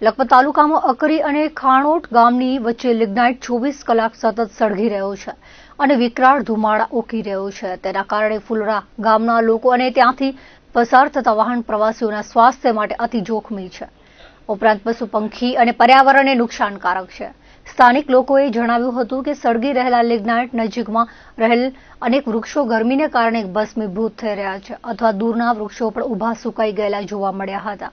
લખપત તાલુકામાં અકરી અને ખાણોટ ગામની વચ્ચે લિગ્નાઇટ ચોવીસ કલાક સતત સળગી રહ્યો છે અને વિકરાળ ધુમાડા ઉકી રહ્યો છે. તેના કારણે ફુલરા ગામના લોકો અને ત્યાંથી પસાર થતા વાહન પ્રવાસીઓના સ્વાસ્થ્ય માટે અતિ જોખમી છે. ઉપરાંત પશુ પંખી અને પર્યાવરણને નુકસાનકારક છે. સ્થાનિક લોકોએ જણાવ્યું હતું કે સળગી રહેલા લિગ્નાઇટ નજીકમાં રહેલ અનેક વૃક્ષો ગરમીને કારણે ભસ્મીભૂત થઈ રહ્યા છે અથવા દૂરના વૃક્ષો પણ ઊભા સુકાઈ ગયેલા જોવા મળ્યા હતા.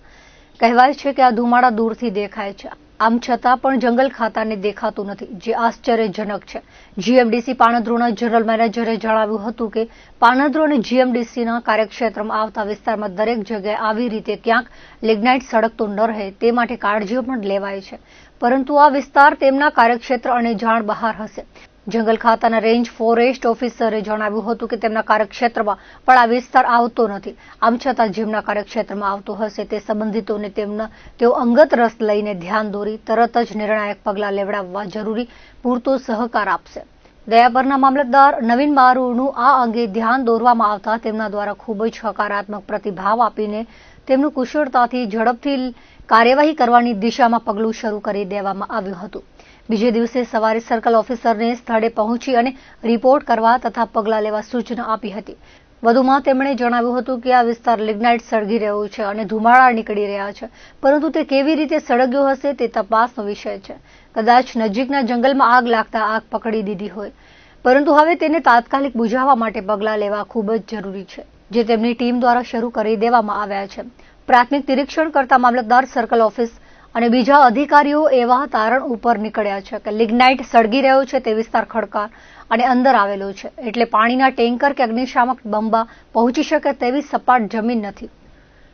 કહેવાય છે કે આ ધુમાડા દૂરથી દેખાય છે. આમ છતાં પણ જંગલ ખાતાને દેખાતું નથી, જે આશ્ચર્યજનક છે. જીએમડીસી પાણદ્રોના જનરલ મેનેજરે જણાવ્યું હતું કે પાણદ્રો અને જીએમડીસીના કાર્યક્ષેત્રમાં આવતા વિસ્તારમાં દરેક જગ્યાએ આવી રીતે ક્યાંક લિગ્નાઇટ સળગતો ન રહે, તે માટે કાળજીઓ પણ લેવાય છે. પરંતુ આ વિસ્તાર તેમના કાર્યક્ષેત્ર અને જાણ બહાર હશે. જંગલ ખાતાના રેન્જ ફોરેસ્ટ ઓફિસરે જણાવ્યું હતું કે તેમના કાર્યક્ષેત્રમાં પણ આ વિસ્તાર આવતો નથી. આમ છતાં જેમના કાર્યક્ષેત્રમાં આવતો હશે તે સંબંધિતોને તેમના તેઓ અંગત રસ લઈને ધ્યાન દોરી તરત જ નિર્ણાયક પગલાં લેવડાવવા જરૂરી પૂરતો સહકાર આપશે. દયાપરના મામલતદાર નવીન મારુનું આ અંગે ધ્યાન દોરવામાં આવતા તેમના દ્વારા ખૂબ જ હકારાત્મક પ્રતિભાવ આપીને તેમનું કુશળતાથી ઝડપથી કાર્યવાહી કરવાની દિશામાં પગલું શરૂ કરી દેવામાં આવ્યું હતું. બીજે દિવસે સવારે સર્કલ ઓફિસરને સ્થળે પહોંચી અને રિપોર્ટ કરવા તથા પગલાં લેવા સૂચના આપી હતી. વધુમાં તેમણે જણાવ્યું હતું કે આ વિસ્તાર લિગ્નાઇટ સળગી રહ્યો છે અને ધુમાડા નીકળી રહ્યા છે. પરંતુ તે કેવી રીતે સળગ્યો હશે તે તપાસનો વિષય છે. કદાચ નજીકના જંગલમાં આગ લાગતા આગ પકડી દીધી હોય. પરંતુ હવે તેને તાત્કાલિક બુઝાવવા માટે પગલાં લેવા ખૂબ જ જરૂરી છે, જે તેમની ટીમ દ્વારા શરૂ કરી દેવામાં આવ્યા છે. પ્રાથમિક નિરીક્ષણ કરતા મામલતદાર સર્કલ ઓફિસ અને બીજા અધિકારીઓ એવા તારણ ઉપર નીકળ્યા છે કે લિગ્નાઇટ સળગી રહ્યો છે તે વિસ્તાર ખડકાર અને અંદર આવેલો છે. એટલે પાણીના ટેન્કર કે અગ્નિશામક બંબા પહોંચી શકે તેવી સપાટ જમીન નથી.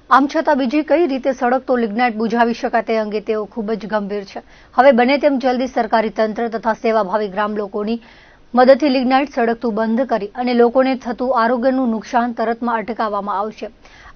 આમ છતાં બીજી કઈ રીતે સળગતો લિગ્નાઇટ બુઝાવી શકાય તે અંગે તેઓ ખૂબ જ ગંભીર છે. હવે બને તેમ જલ્દી સરકારી તંત્ર તથા સેવાભાવી ગ્રામ લોકોની મદદથી લિગ્નાઇટ સળગતું બંધ કરી અને લોકોને થતું આરોગ્યનું નુકસાન તરતમાં અટકાવવામાં આવશે.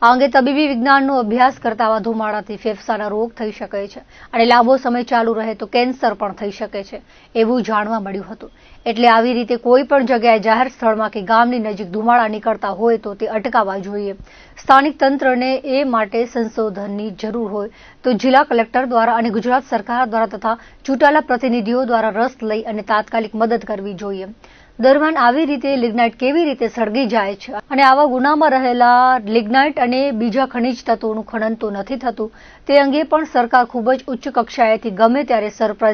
આ અંગે તબીબી વિજ્ઞાનનો અભ્યાસ કરતા આવા ધુમાડાથી ફેફસાના રોગ થઈ શકે છે અને લાંબો સમય ચાલુ રહે તો કેન્સર પણ થઈ શકે છે, એવું જાણવા મળ્યું હતું. એટલે આવી રીતે કોઈ પણ જગ્યાએ જાહેર સ્થળમાં કે ગામની નજીક ધુમાડા નીકળતા હોય તો તે અટકાવવા જોઈએ. સ્થાનિક તંત્રને એ માટે સંશોધનની જરૂર હોય તો જિલ્લા કલેક્ટર દ્વારા અને ગુજરાત સરકાર દ્વારા તથા ચૂંટાયેલા પ્રતિનિધિઓ દ્વારા રસ લઈ અને તાત્કાલિક મદદ કરવી જોઈએ દરમિયાન આવી રીતે લિગ્નાઇટ કેવી રીતે સળગી જાય છે અને આવા ગુનામાં રહેલા લિગ્નાઇટ અને બીજા ખનિજ તત્વોનું ખનન તો નથી થતું, તે અંગે પણ સરકાર ખૂબ જ ઉચ્ચ કક્ષાએથી ગમે ત્યારે સરપ્રાઇઝ